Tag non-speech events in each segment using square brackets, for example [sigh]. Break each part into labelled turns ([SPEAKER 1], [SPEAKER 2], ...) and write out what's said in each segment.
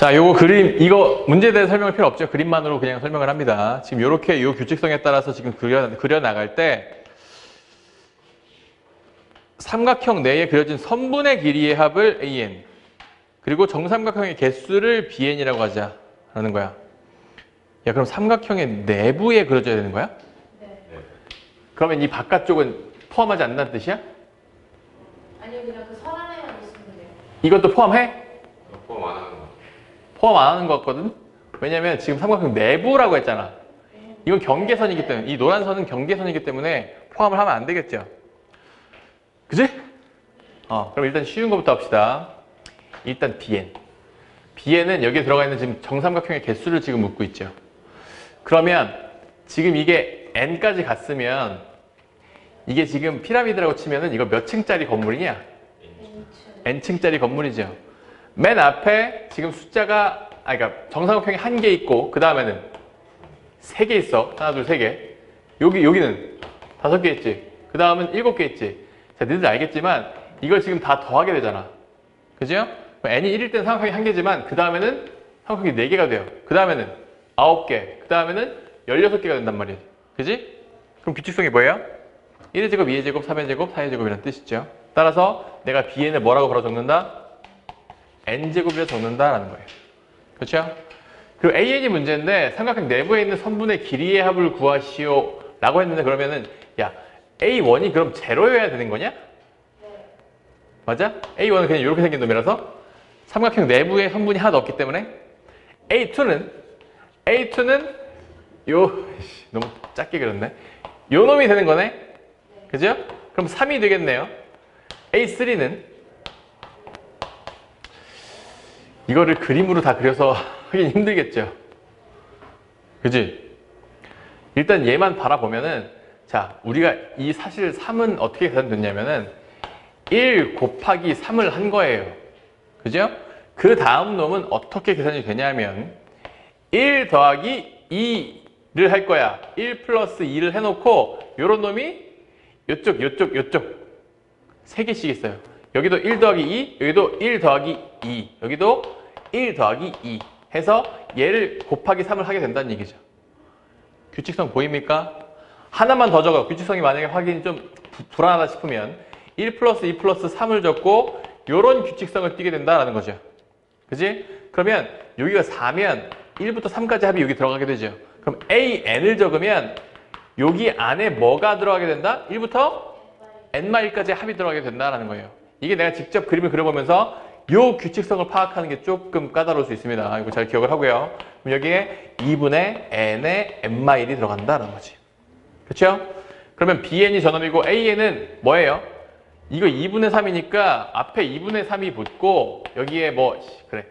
[SPEAKER 1] 자, 요거 그림, 이거 문제에 대해 설명할 필요 없죠. 그림만으로 그냥 설명을 합니다. 지금 요렇게 요 규칙성에 따라서 지금 그려, 그려 나갈 때 삼각형 내에 그려진 선분의 길이의 합을 AN 그리고 정삼각형의 개수를 BN이라고 하자 라는 거야. 야, 그럼 삼각형의 내부에 그려져야 되는 거야? 그러면 이 바깥쪽은 포함하지 않는다는 뜻이야?
[SPEAKER 2] 아니요 그냥 그 선 안에만 있으면 돼요.
[SPEAKER 1] 이것도 포함해?
[SPEAKER 3] 포함 안.
[SPEAKER 1] 포함 안 하는 것 같거든? 왜냐면 지금 삼각형 내부라고 했잖아. 이건 경계선이기 때문에, 이 노란 선은 경계선이기 때문에 포함을 하면 안 되겠죠. 그지? 어, 그럼 일단 쉬운 것부터 합시다. 일단 BN. BN은 여기에 들어가 있는 지금 정삼각형의 개수를 지금 묻고 있죠. 그러면 지금 이게 N까지 갔으면 이게 지금 피라미드라고 치면은 이거 몇 층짜리 건물이냐? N층짜리 건물이죠. 맨 앞에 지금 숫자가 아 그러니까 정삼각형이 한 개 있고 그 다음에는 세 개 있어. 하나 둘 세 개. 여기 여기는 다섯 개 있지. 그 다음은 일곱 개 있지. 자, 너희들 알겠지만 이걸 지금 다 더하게 되잖아. 그죠? n이 1일 때는 삼각형이 한 개지만 그 다음에는 삼각형이 네 개가 돼요. 그 다음에는 아홉 개. 그 다음에는 열여섯 개가 된단 말이에요. 그지? 그럼 규칙성이 뭐예요? 1의 제곱, 2의 제곱, 3의 제곱, 4의 제곱이라는 뜻이죠. 따라서 내가 bn을 뭐라고 바로 적는다? N제곱이라 적는다라는 거예요. 그렇죠? 그리고 AN이 문제인데 삼각형 내부에 있는 선분의 길이의 합을 구하시오 라고 했는데 그러면은 야 A1이 그럼 제로여야 되는 거냐? 맞아? A1은 그냥 이렇게 생긴 놈이라서 삼각형 내부에 선분이 하나도 없기 때문에 A2는 A2는 요 씨, 너무 작게 그렸네 요 놈이 되는 거네 그죠? 그럼 3이 되겠네요 A3는 이거를 그림으로 다 그려서 [laughs] 하긴 힘들겠죠. 그지? 일단 얘만 바라보면은 자, 우리가 이 사실 3은 어떻게 계산됐냐면은 1 곱하기 3을 한 거예요. 그죠? 그 다음 놈은 어떻게 계산이 되냐면 1 더하기 2를 할 거야. 1 플러스 2를 해놓고 요런 놈이 요쪽, 요쪽, 요쪽 세 개씩 있어요. 여기도 1 더하기 2, 여기도 1 더하기 2, 여기도 1 더하기 2 해서 얘를 곱하기 3을 하게 된다는 얘기죠. 규칙성 보입니까? 하나만 더 적어요. 규칙성이 만약에 확인이 좀 부- 불안하다 싶으면 1 플러스 2 플러스 3을 적고 요런 규칙성을 띠게 된다라는 거죠. 그지? 그러면 여기가 4면 1부터 3까지 합이 여기 들어가게 되죠. 그럼 AN을 적으면 여기 안에 뭐가 들어가게 된다? 1부터 n-1까지 합이 들어가게 된다는 거예요. 이게 내가 직접 그림을 그려보면서 요 규칙성을 파악하는 게 조금 까다로울 수 있습니다. 이거 잘 기억을 하고요. 그럼 여기에 2분의 n의 n-1이 들어간다는 거지. 그렇죠? 그러면 bn이 저놈이고 an은 뭐예요? 이거 2분의 3이니까 앞에 2분의 3이 붙고 여기에 뭐 씨, 그래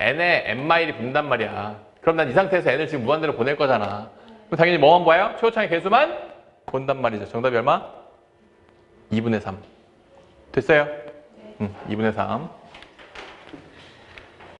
[SPEAKER 1] n의 n-1이 붙는단 말이야. 그럼 난 이 상태에서 n을 지금 무한대로 보낼 거잖아. 그럼 당연히 뭐만 봐요? 최고창의 개수만 본단 말이죠. 정답이 얼마? 2분의 3. 됐어요? 응, 2분의 3.